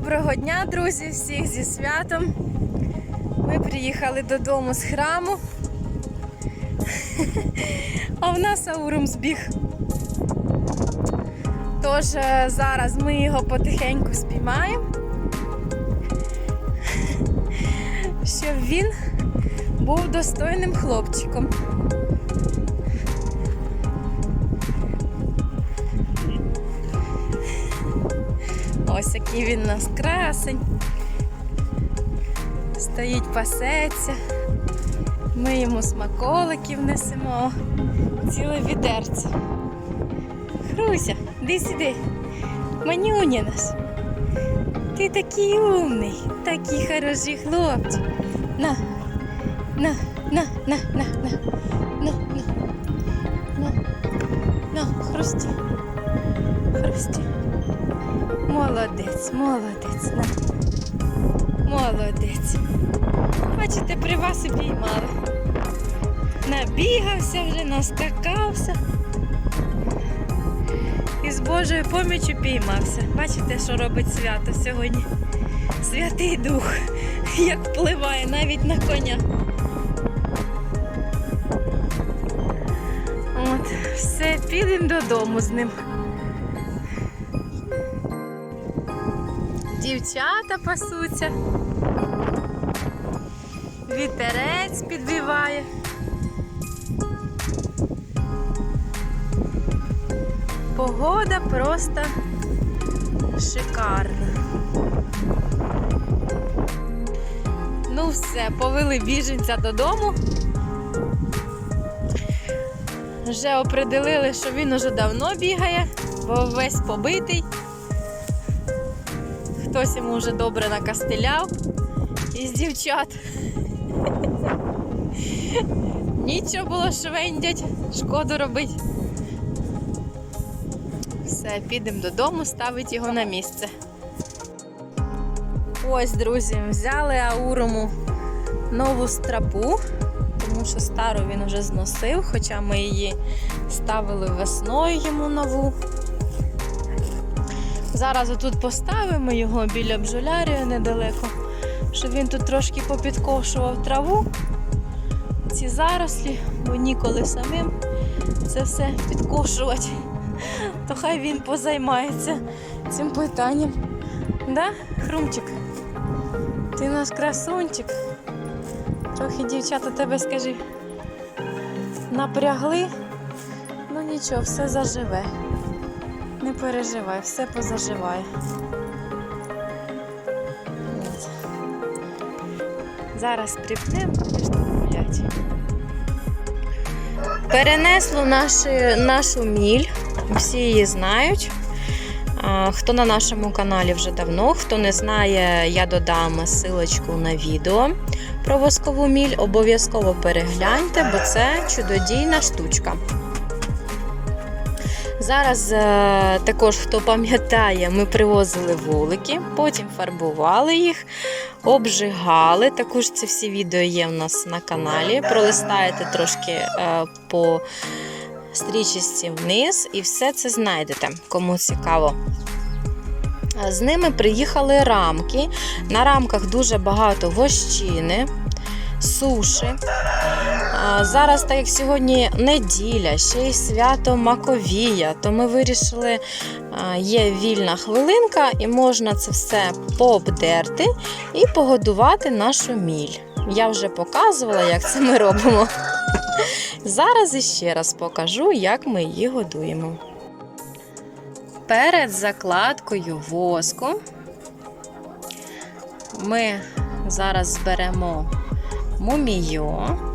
Доброго дня, друзі! Всіх зі святом. Ми приїхали додому з храму. А в нас аурум збіг. Тож е, зараз ми його потихеньку спіймаємо, щоб він був достойним хлопчиком. Ось який він у нас красень. Стоїть, пасеться. Ми йому смаколиків несемо. Ціле відерце. Хруся, іди сюди. Манюня наш. Ти такий умний, такий хороший хлопчик. На, на, на, на, на, на, на, на, на, на, хрусті. Хрусті. Молодець, молодець. На. Молодець. Бачите, при вас і піймали. Набігався вже, наскакався. І з Божою поміччю піймався. Бачите, що робить свято сьогодні? Святий Дух, як впливає навіть на коня. От, все, підемо додому з ним. Дівчата пасуться. Вітерець підвіває. Погода просто шикарна. Ну все, повели біженця додому. Вже определили, що він уже давно бігає, бо весь побитий. Хтось йому вже добре накастеляв із дівчат. Нічого було швендять, шкоду робить. Все, підемо додому, ставить його на місце. Ось, друзі, взяли аурому нову страпу, тому що стару він вже зносив, хоча ми її ставили весною йому нову. Зараз отут поставимо його біля бджолярію недалеко, щоб він тут трошки попідкошував траву, ці зарослі, бо ніколи самим це все підкошувати. То хай він позаймається цим питанням. Да, Хрумчик? Ти у нас красунчик. Трохи дівчата тебе скажи. Напрягли, ну нічого, все заживе. Переживай, все позаживає. От. Зараз припнемо і ж гуляти. Перенесло нашу, нашу міль, всі її знають. Хто на нашому каналі вже давно, хто не знає, я додам силочку на відео про воскову міль. Обов'язково перегляньте, бо це чудодійна штучка. Зараз е, також, хто пам'ятає, ми привозили вулики, потім фарбували їх, обжигали. Також це всі відео є в нас на каналі. Пролистаєте трошки е, по стрічці вниз і все це знайдете, кому цікаво. З ними приїхали рамки. На рамках дуже багато вощини, суші. Зараз, так як сьогодні неділя, ще й свято Маковія, то ми вирішили, є вільна хвилинка, і можна це все пообдерти і погодувати нашу міль. Я вже показувала, як це ми робимо. Зараз іще раз покажу, як ми її годуємо. Перед закладкою воску ми зараз зберемо мумійо.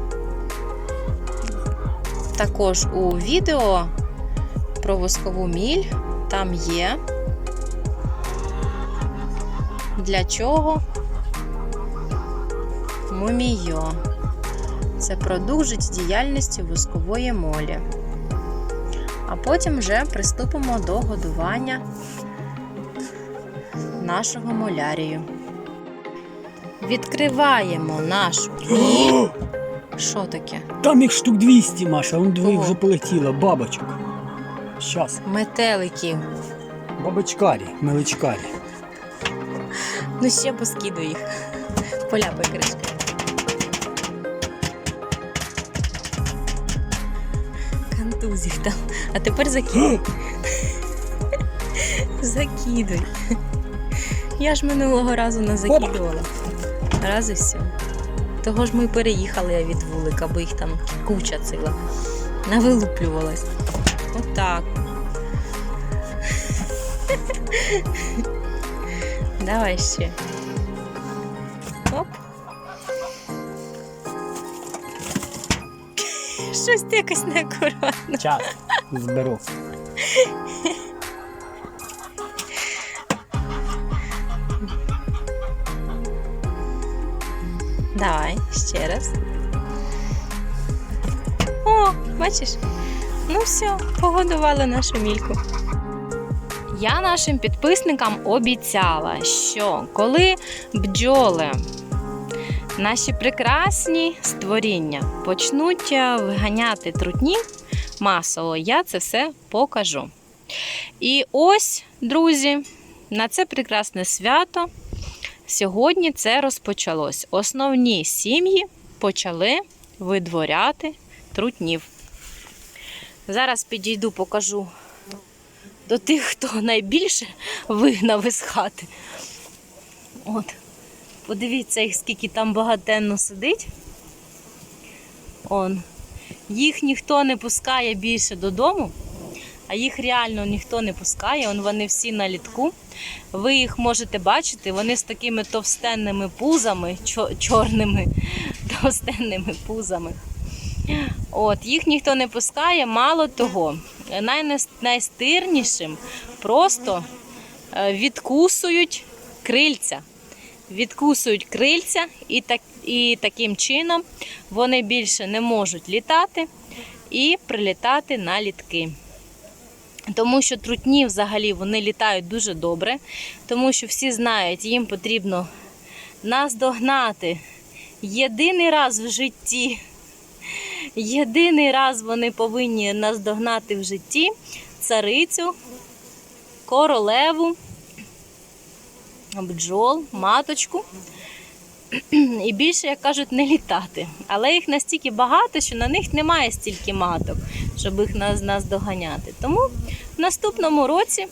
Також у відео про воскову міль там є. Для чого мумійо. Це продукт життєдіяльності воскової молі. А потім вже приступимо до годування нашого молярію. Відкриваємо нашу міль. Що таке? Там їх штук 200, Маша, он двоє Кого? вже полетіло, бабочок. Щас, Метеликів. бабочкарі, меличкарі. Ну ще поскидуй їх. Поляпай кришки. Контузів там. А тепер закидуй. Закидуй. Я ж минулого разу не закидувала. Раз і все. Того ж ми переїхали від вулика, бо їх там куча ціла. Навилуплювалась. Отак. Давай ще. Оп. Щось ти якось неакуратно. Час. Зберу. Давай, ще раз. О, бачиш? Ну все, погодували нашу мільку. Я нашим підписникам обіцяла, що коли бджоли, наші прекрасні створіння почнуть е, виганяти трутні масово, я це все покажу. І ось, друзі, на це прекрасне свято Сьогодні це розпочалось. Основні сім'ї почали видворяти трутнів. Зараз підійду, покажу до тих, хто найбільше вигнав із хати. От. Подивіться, їх скільки там багатенно сидить. Он. Їх ніхто не пускає більше додому, а їх реально ніхто не пускає. Он вони всі на літку. Ви їх можете бачити, вони з такими товстенними пузами, чорними товстенними пузами. От, їх ніхто не пускає, мало того, найстирнішим просто е, відкусують крильця. Відкусують крильця, і, так, і таким чином вони більше не можуть літати і прилітати на літки. Тому що трутні взагалі вони літають дуже добре, тому що всі знають, їм потрібно наздогнати єдиний раз в житті. Єдиний раз вони повинні наздогнати в житті царицю, королеву, бджол, маточку. І більше, як кажуть, не літати. Але їх настільки багато, що на них немає стільки маток, щоб їх нас, нас доганяти. Тому в наступному році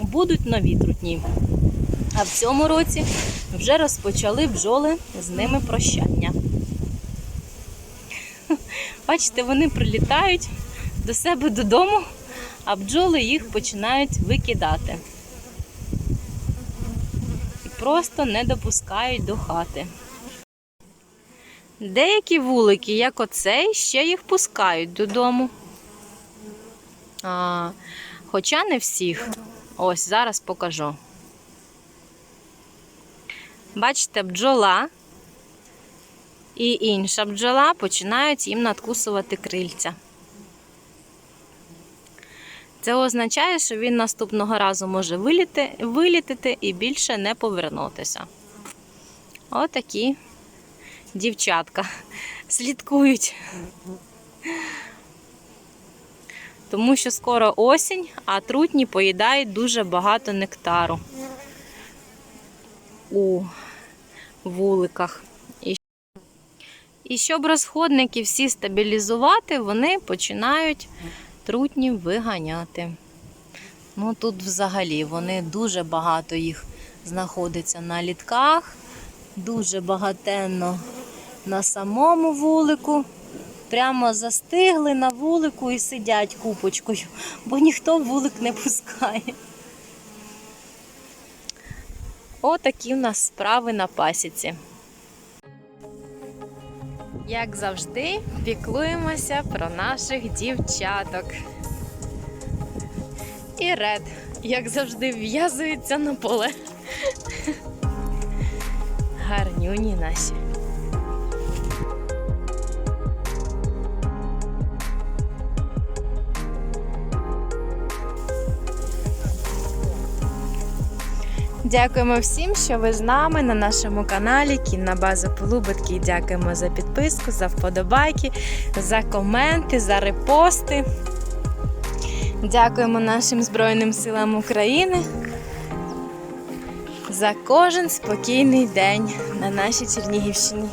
будуть нові трутні. А в цьому році вже розпочали бджоли з ними прощання. Бачите, вони прилітають до себе додому, а бджоли їх починають викидати. Просто не допускають до хати. Деякі вулики, як оцей, ще їх пускають додому. А, хоча не всіх. Ось зараз покажу. Бачите, бджола і інша бджола починають їм надкусувати крильця. Це означає, що він наступного разу може виліти, вилітити і більше не повернутися. Отакі дівчатка слідкують. Тому що скоро осінь, а трутні поїдають дуже багато нектару у вуликах. І, щоб розходники всі стабілізувати, вони починають трутні виганяти. Ну тут взагалі вони дуже багато їх знаходиться на літках, дуже багатенно на самому вулику. Прямо застигли на вулику і сидять купочкою, бо ніхто вулик не пускає. Отакі в нас справи на пасіці. Як завжди, піклуємося про наших дівчаток. І ред, як завжди, в'язується на поле. Гарнюні наші. Дякуємо всім, що ви з нами на нашому каналі Кінна База Полубитки. Дякуємо за підписку, за вподобайки, за коменти, за репости. Дякуємо нашим Збройним силам України. за кожен спокійний день на нашій Чернігівщині.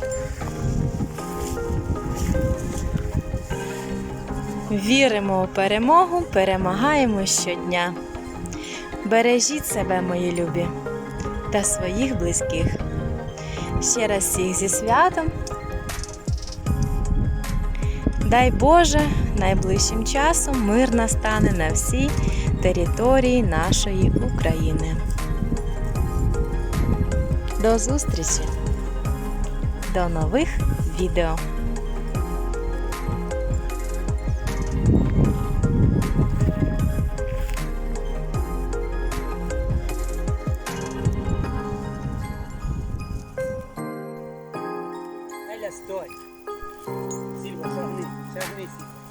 Віримо у перемогу, перемагаємо щодня. Бережіть себе, мої любі, та своїх близьких. Ще раз всіх зі святом. Дай Боже, найближчим часом мир настане на всій території нашої України. До зустрічі! До нових відео! Стой. Сильва, шагни, шагни, Сільва.